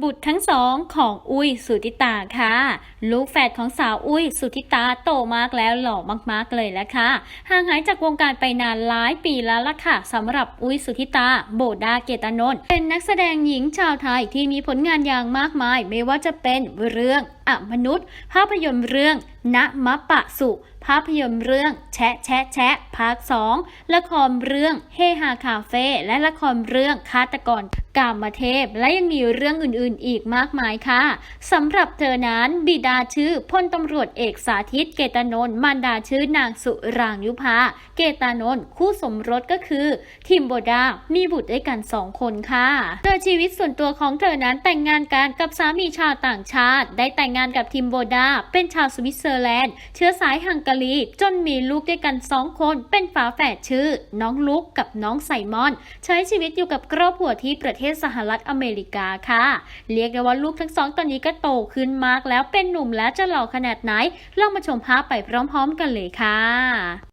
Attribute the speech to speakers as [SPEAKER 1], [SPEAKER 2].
[SPEAKER 1] บุตรทั้งสองของอุ้ยสุธิตาค่ะ ลูกแฝดของสาวอุ้ยสุธิตาโตมากแล้วหล่อมากๆเลยแล้วค่ะห่างหายจากวงการไปนานหลายปีแล้วล่ะค่ะสำหรับอุ้ยสุธิตา โบดาเกตานนท์เป็นนักแสดงหญิงชาวไทยที่มีผลงานอย่างมากมาย ไม่ว่าจะเป็นเรื่องอมนุษย์ ภาพยนตร์เรื่องณมะปะสุ ภาพยนตร์เรื่อง แชะแชะแชะภาค 2 ละครเรื่องเฮฮาคาเฟ่และละครเรื่องฆาตกรกามเทพ และยังมีเรื่องอื่นๆ อีกมากมายค่ะสำหรับเธอนั้นบิดาชื่อพลตำรวจเอกสาธิตเกตานนท์มารดาชื่อนางสุรางยุพาเกตานนท์คู่สมรสก็คือ ทิมโบดา มีบุตรด้วยกันสองคนค่ะโดยชีวิตส่วนตัวของเธอนั้นแต่งงานกันกับสามีชาวต่างชาติได้แต่งงานกับทิมโบดา เป็นชาวสวิตเซอร์แลนด์ เชื้อสายฮังการี จนมีลูกด้วยกันสองคน เป็นฝาแฝดชื่อ น้องลุกกับน้องไซมอน ใช้ชีวิตอยู่กับครอบครัวที่ประเทศสหรัฐอเมริกาค่ะ เรียกได้ว่าลูกทั้งสองตอนนี้ก็โตขึ้นมากแล้วเป็นหนุ่มแล้วจะหล่อขนาดไหนลองมาชมภาพไปพร้อมๆ กันเลยค่ะ